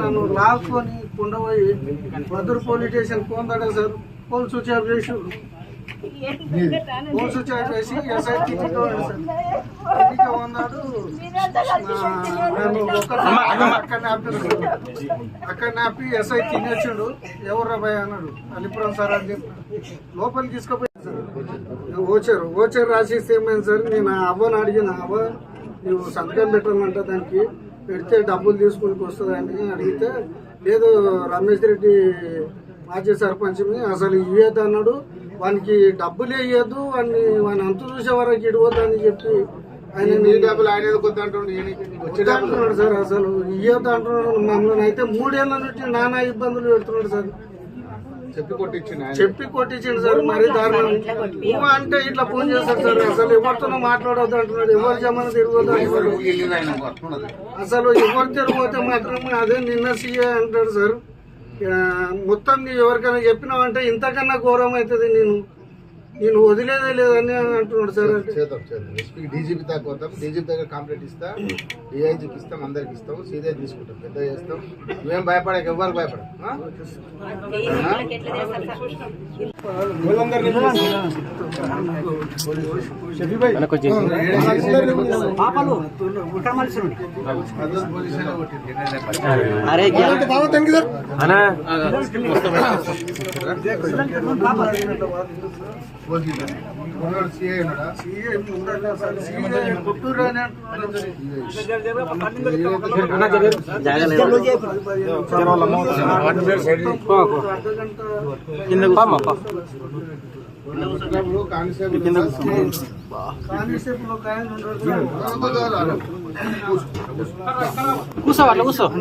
నన్ను లాక్కొని కుండపోయి మధుర పోలీస్ స్టేషన్ పోందాడే సార్. ఫోన్ స్విచ్ ఆఫ్ చేసి ఫోన్ స్విచ్ ఆఫ్ చేసి ఎస్ఐ ఇంటికి ఉన్నాడు నన్ను ఒక్కడిని అక్కడ ఆపేసాడు అక్కడ ఆపి ఎస్ఐ తినేచ్చిండు ఎవరు భయ అన్నాడు. అలిపురం సార్ అని చెప్పి లోపలికి తీసుకుపోయాడు సార్. ఓచారు ఓచారు రాసిస్తే ఏమైంది సార్? నేను అవ్వని అడిగిన అవ్వ నువ్వు సంతకం పెట్టమంట దానికి. పెడితే డబ్బులు తీసుకుని వస్తుందని అడిగితే లేదు రమేష్ రెడ్డి మాజీ సర్పంచ్ని అసలు ఇవ్వద్దు అన్నాడు. వానికి డబ్బులే ఇవ్వద్దు వాడిని వాని అంత చూసే వరకు ఇడవద్దు అని చెప్పి ఆయన నీ డబ్బులు ఆయన ఎందుకు వద్దు అంటుండు? ఈయనకి నీకు వచ్చే డబ్బులు. అంటున్నాడు సార్ అసలు. ఇవ్వద్దు అంటున్నాడు. మమ్మల్ని అయితే మూడేళ్ళ నుంచి నానా ఇబ్బందులు పెడుతున్నాడు సార్. చెప్పి కొట్టించిండు సార్ మరీ దారుణం. నువ్వు అంటే ఇట్లా ఫోన్ చేస్తాడు సార్ అసలు ఎవరితోనో మాట్లాడొద్దు అంటున్నాడు. ఎవరు జమాన వస్తున్నది. అసలు ఎవరు తిరగపోతే మాత్రం అదే నిన్న సీఏ అంటాడు సార్. మొత్తం నీ ఎవరికైనా చెప్పినావంటే ఇంతకన్నా ఘోరం అవుతుంది నేను. నేను వదిలేదే లేదని అంటున్నాడు సార్ చేద్దాం చేద్దాం. ఎస్పీకి డీజీపీ దాకా పోతాం డీజీపీ దగ్గర కంప్లైంట్ ఇస్తా. డిఐజీకి ఇస్తాం అందరికి ఇస్తాం. సీదే తీసుకుంటాం. పెద్ద చేస్తాం. నువ్వేం భయపడక పోలీసులే కొట్టిండు. అరే అని ఉన్నాడు సార్. కూర్చో అట్లా కూర్చో ఒక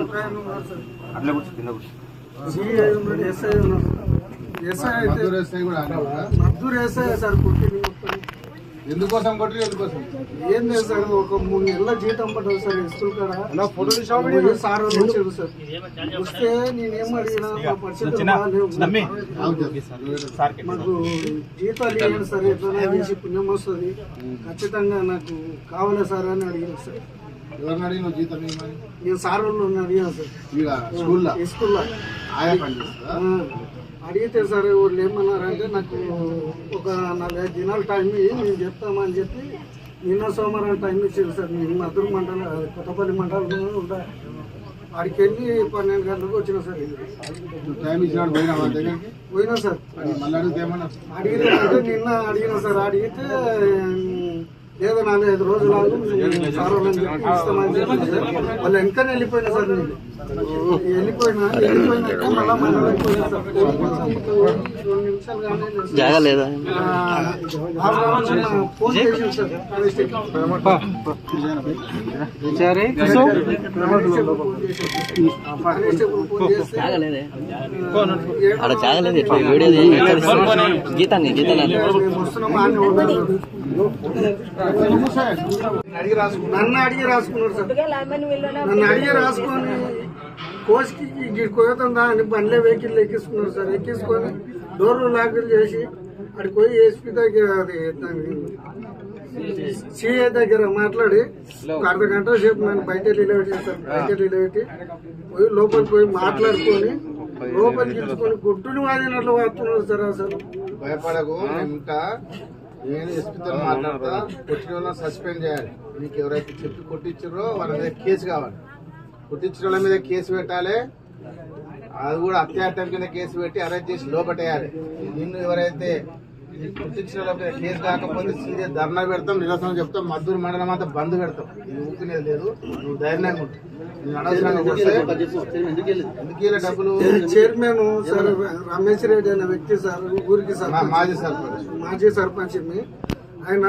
ఆయన మద్దూరు ఎస్ఐ సార్ పుట్టింది మొత్తం. ఎందుకోసం కొట్టి ఎందుకోసం? ఏం లేదు సార్ ఒక మూడు నెలల జీతం పడ్డది సార్ స్కూల్ కాడ. పోయి సార్ వాళ్ళు వచ్చారు సార్. వస్తే నేనేం అడిగినా మా. మాకు జీతాలు ఇవ్వండి సార్ ఎట్లైనా చేసి పుణ్యం వస్తుంది. ఖచ్చితంగా నాకు కావాలి సార్ అని అడిగాను సార్. ఎవరిని అడిగి నువ్వు జీతం నేను సార్ వాళ్ళు అడిగాను సార్. ఇక స్కూల్లో? స్కూల్లో? ఆయా పని చేస్తుందా ఆ, అడిగితే సార్ వాళ్ళు ఏమన్నారంటే నాకు ఒక నాలుగైదు దినాలు టైం మేము చెప్తామని చెప్పి నిన్న సోమవారం టైం ఇచ్చారు సార్. నేను మధుర మండలం కొత్తపల్లి మండలంలో ఉంటా. ఆడికి వెళ్ళి పన్నెండు గంటలకు వచ్చిన సార్ నువ్వు టైం ఇచ్చినాడు పోయినా వాళ్ళ దగ్గరికి? పోయినా సార్. అడిగితే నిన్న అడిగిన సార్. అడిగితే ఏదో నాలుగైదు రోజులు వాళ్ళు వెనకనే వెళ్ళిపోయినా సార్ నేను. వెళ్ళిపోయినా వెళ్ళిపోయినాక మళ్ళీ ఫోన్ అక్కడ జాగా లేదు? ఇట్లా వీడియో గీతాన్ని గీతాన్ని. అడిగి నన్ను అడిగి రాసుకున్నాడు సార్. నన్ను అడిగి రాసుకొని కోసికి పోతుందా అని బండ్లే వెహికల్ ఎక్కించుకున్నారు సార్. ఎక్కించుకొని డోర్లు లాకులు చేసి అక్కడికి పోయి ఎస్పీ దగ్గర అది సిఏ దగ్గర మాట్లాడి ఒక అర్ధ గంట సేపు నన్ను బయట నిలబెట్టి సార్. బయట నిలబెట్టి పోయి లోపలికి పోయి మాట్లాడుకొని లోపలికి ఇచ్చుకొని గుడ్డుని వాదినట్లు వాడుతున్నారు సార్ అసలు. భయపడకు నేను ఎస్పీతో మాట్లాడతా కొట్టిన వాళ్ళని సస్పెండ్ చేయాలి. మీకు ఎవరైతే చెప్పి కొట్టించారో వాళ్ళ మీద కేసు కావాలి. కొట్టించిన వాళ్ళ మీద కేసు పెట్టాలి. అది కూడా అత్యాచారం కింద కేసు పెట్టి అరెస్ట్ చేసి లోపటేయాలి. నిన్ను ఎవరైతే కేసు కాకపోతే సీరియస్ ధర్నా పెడతాం నిరసన చెప్తాం మద్దూరు మండలం అంతా బంద్ పెడతాం. ఇది ఊపినేది లేదు నువ్వు ధైర్యంగా ఉంటావు చైర్మన్ సార్ రమేష్ రెడ్డి అనే వ్యక్తి సార్ ఊరికి సార్ మాజీ సర్పంచ్. మాజీ సర్పంచ్ ఆయన